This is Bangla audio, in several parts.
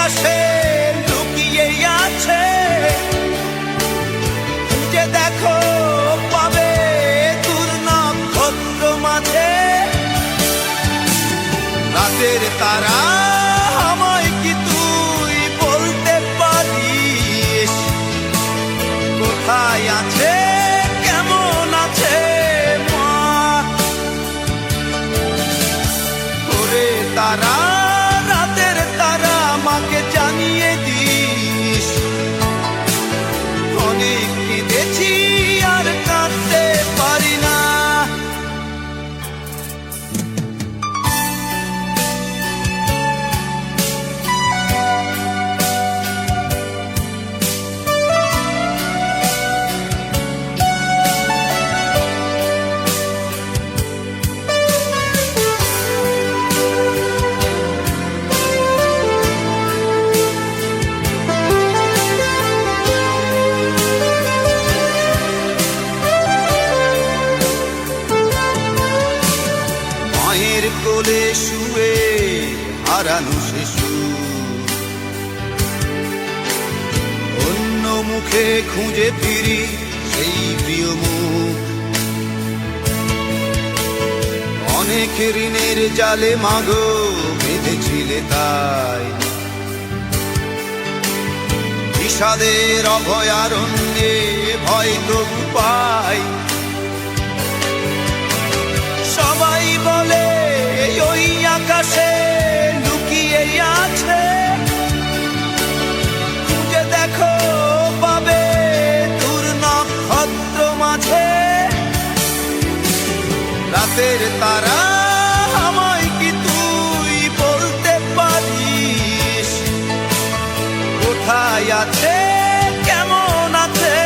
আকাশে লুকিয়ে আছে। যে দেখো পাবে দূর নক্ষত্র মাঝে। রাতের তারা মুখে খুঁজে ফিরি সেই প্রিয় মুখ। অনেক ঋণের জালে মাগো বেঁধেছিলে তাই। বিষাদের অভয়ারণ্যে ভয় তবু পাই। সবাই বলে ওই আকাশে রাতের তারা আমায় কি তুই বলতে পারিস? কোথায় আছে কেমন আছে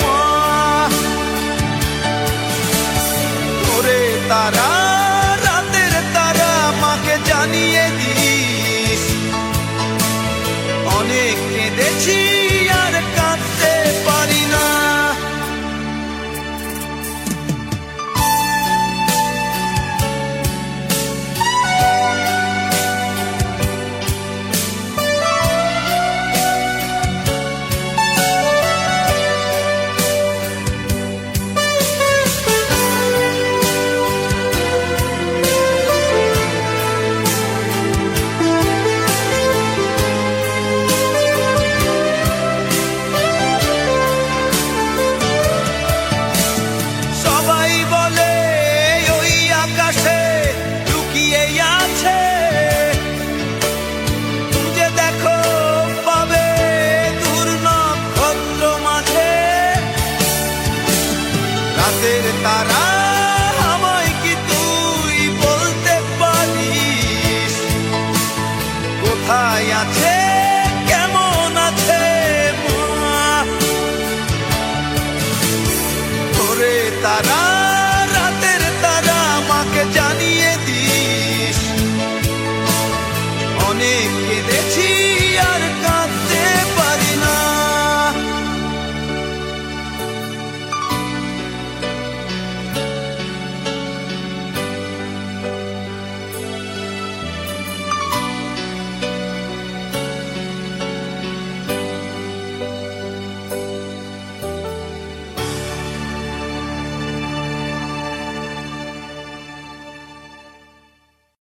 মা? তারা তারা আমায় বলতে কোথায় আছে কেমন আছে তারা